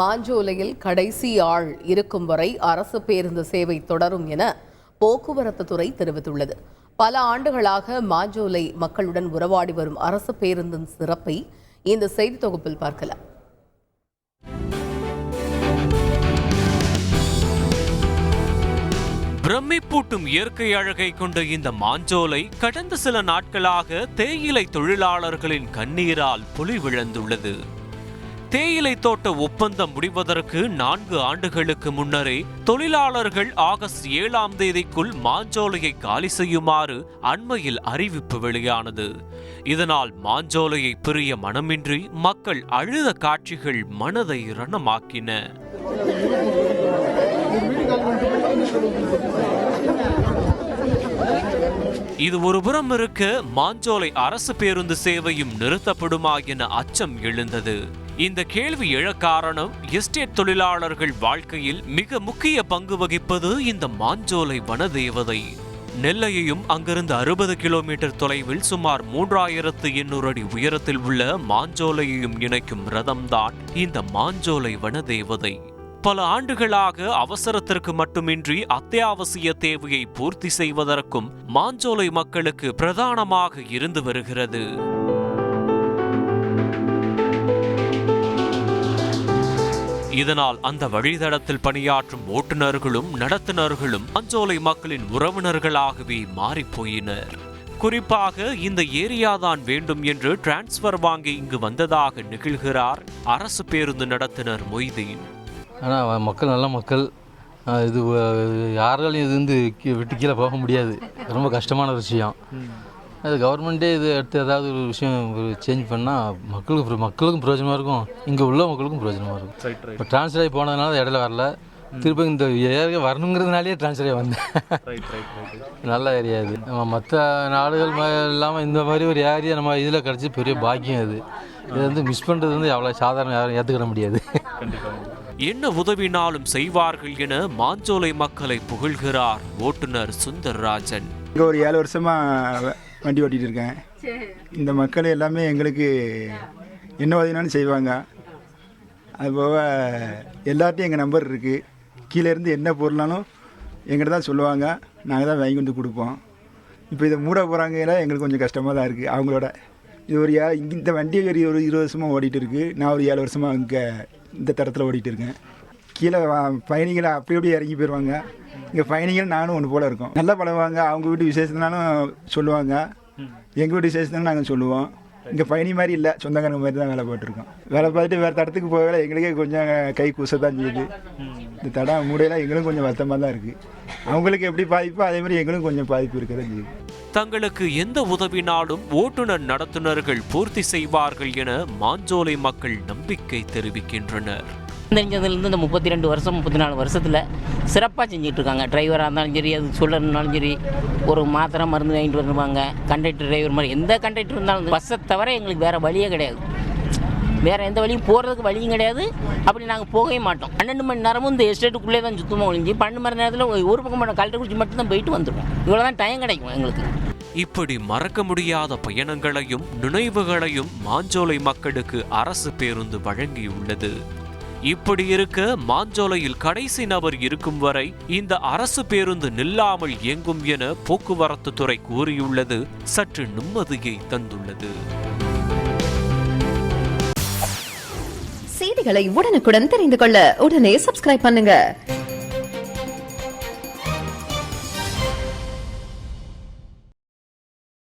மாஞ்சோலையில் கடைசி ஆள் இருக்கும் வரை அரசு பேருந்து சேவை தொடரும் என போக்குவரத்து துறை தெரிவித்துள்ளது. பல ஆண்டுகளாக மாஞ்சோலை மக்களுடன் உறவாடி வரும் அரசு பேருந்தின் சிறப்பை இந்த செய்தி தொகுப்பில் பார்க்கலாம். பிரமிப்பூட்டும் இயற்கை அழகை கொண்ட இந்த மாஞ்சோலை கடந்த சில நாட்களாக தேயிலை தொழிலாளர்களின் கண்ணீரால் புலி விழுந்துள்ளது. தேயிலை தோட்ட ஒப்பந்தம் முடிவதற்கு நான்கு ஆண்டுகளுக்கு முன்னரே தொழிலாளர்கள் ஆகஸ்ட் ஏழாம் தேதிக்குள் மாஞ்சோலையை காலி செய்யுமாறு அண்மையில் அறிவிப்பு வெளியானது. இதனால் மாஞ்சோலையை பிரிய மனமின்றி மக்கள் அழுத காட்சிகள் மனதை ரணமாக்கின. இது ஒருபுறம் இருக்க மாஞ்சோலை அரசு பேருந்து சேவையும் நிறுத்தப்படுமா என அச்சம் எழுந்தது. இந்த கேள்வி எழ காரணம் எஸ்டேட் தொழிலாளர்கள் வாழ்க்கையில் மிக முக்கிய பங்கு வகிப்பது இந்த மாஞ்சோலை வனதேவதை. நெல்லையையும் அங்கிருந்து அறுபது கிலோமீட்டர் தொலைவில் சுமார் மூன்றாயிரத்து எண்ணூறு அடி உயரத்தில் உள்ள மாஞ்சோலையையும் இணைக்கும் ரதம்தான் இந்த மாஞ்சோலை வனதேவதை. பல ஆண்டுகளாக அவசரத்திற்கு மட்டுமின்றி அத்தியாவசிய தேவையை பூர்த்தி செய்வதற்கும் மாஞ்சோலை மக்களுக்கு பிரதானமாக இருந்து வருகிறது. இதனால் அந்த வழித்தடத்தில் பணியாற்றும் ஓட்டுநர்களும் நடத்துனர்களும் மாஞ்சோலை மக்களின் உறவினர்களாகவே மாறிப்போயினர். குறிப்பாக இந்த ஏரியாதான் வேண்டும் என்று டிரான்ஸ்பர் வாங்கி இங்கு வந்ததாக நிகழ்கிறார் அரசு பேருந்து நடத்துனர் மொய்தீன். ஆனால் மக்கள் நல்ல மக்கள். இது யாராலையும் இது வந்து விட்டு கீழே போக முடியாது. ரொம்ப கஷ்டமான விஷயம். அது கவர்மெண்ட்டே இது எடுத்து ஏதாவது ஒரு விஷயம் சேஞ்ச் பண்ணால் மக்களுக்கு மக்களுக்கும் பிரயோஜனமாக இருக்கும். இங்கே உள்ள மக்களுக்கும் பிரயோஜனமாக இருக்கும். இப்போ ட்ரான்ஸ்ஃபர் ஆகி போனதுனால இடையில வரல. திருப்பி இந்த ஏரியா வரணுங்கிறதுனாலே ட்ரான்ஸ்ஃபர் ஆகி வந்தேன். நல்ல ஏரியா இது. நம்ம மற்ற நாடுகள் இல்லாமல் இந்த மாதிரி ஒரு ஏரியா நம்ம இதில் கிடச்சி பெரிய பாக்கியம் இது. இது வந்து மிஸ் பண்ணுறது வந்து அவ்வளோ சாதாரண யாரும் ஏற்றுக்கிட முடியாது. என்ன உதவினாலும் செய்வார்கள் என மாஞ்சோலை மக்களை புகழ்கிறார் ஓட்டுநர் சுந்தர்ராஜன். இங்கே ஒரு ஏழு வருஷமாக வண்டி ஓட்டிகிட்டு இருக்கேன் இந்த மக்கள் எல்லாமே எங்களுக்கு என்ன உதவினாலும் செய்வாங்க. அதுபோக எல்லார்ட்டையும் எங்கள் நம்பர் இருக்குது கீழே இருந்து என்ன பொருளாலும் எங்கிட்ட தான் சொல்லுவாங்க. நாங்கள் தான் வாங்கி வந்து கொடுப்போம். இப்போ இதை மூட போகிறாங்கல எங்களுக்கு கொஞ்சம் கஷ்டமாக தான் இருக்குது அவங்களோட இது ஒரு ஏ இந்த வண்டி ஒரு ஒரு இருபது வருஷமாக ஓடிட்டு இருக்கு நான் ஒரு ஏழு வருஷமாக இங்கே இந்த தரத்தில் ஓடிட்டு இருக்கேன் கீழே பயணிகளை அப்படி அப்படியே இறங்கி போயிடுவாங்க இங்கே பயணிகள் நானும் ஒன்று போல் இருக்கோம். நல்லா பழகுவாங்க. அவங்க வீட்டு விசேஷத்துனாலும் சொல்லுவாங்க. எங்கள் வீட்டு விசேஷத்துனாலும் நாங்கள் சொல்லுவோம். இங்கே பயணி மாதிரி இல்லை. சொந்தக்காரங்க மாதிரி தான் வேலை போட்டிருக்கோம் வேலை பார்த்துட்டு வேறு தடத்துக்கு போகல எங்களுக்கே கொஞ்சம் கை கூச தான் செய்யுது. இந்த தடம் மூடையெல்லாம் எங்களும் கொஞ்சம் வருத்தமாக தான் இருக்குது அவங்களுக்கு எப்படி பாதிப்போ அதே மாதிரி எங்களும் கொஞ்சம் பாதிப்பு இருக்க தான் செய்யுது தங்களுக்கு எந்த உதவினாலும் ஓட்டுநர் நடத்துனர்கள் பூர்த்தி செய்வார்கள் என மாஞ்சோலை மக்கள் நம்பிக்கை தெரிவிக்கின்றனர். தெரிஞ்சதுலேருந்து இந்த முப்பத்தி ரெண்டு வருஷம் முப்பத்தி நாலு வருஷத்தில் சிறப்பாக செஞ்சுட்டு இருக்காங்க டிரைவராக இருந்தாலும் சரி அது சொல்லணும்னாலும் சரி ஒரு மாத்திரை மருந்து வாங்கிட்டு வந்துருவாங்க. கண்டக்டர் டிரைவர் மாதிரி எந்த கண்டக்டர் இருந்தாலும் பஸ்ஸை தவிர எங்களுக்கு வேறு வழியே கிடையாது. வேறு எந்த வழியும் போகிறதுக்கு வழியும் கிடையாது. அப்படி நாங்கள் போகவே மாட்டோம். பன்னெண்டு மணி நேரமும் இந்த எஸ்டேட்டுக்குள்ளே தான் சுத்தமாக ஒழிஞ்சு பன்னெண்டு மணி நேரத்தில் ஒரு பக்கம் மட்டும் கலெக்டர் மட்டும் தான் போயிட்டு வந்துடுவோம் இவ்வளோ தான் டைம் கிடைக்கும் எங்களுக்கு. இப்படி மறக்க முடியாத பயணங்களையும் நினைவுகளையும் மாஞ்சோலை மக்களுக்கு அரசு பேருந்து வழங்கியுள்ளது. இப்படி இருக்க மாஞ்சோலையில் கடைசி நபர் இருக்கும் வரை இந்த அரசு பேருந்து நில்லாமல் இயங்கும் என போக்குவரத்து துறை கூறியுள்ளது. சற்று நிம்மதியை தந்துள்ளது. செய்திகளை உடனுக்குடன் தெரிந்து கொள்ள உடனே சப்ஸ்கிரைப் பண்ணுங்க.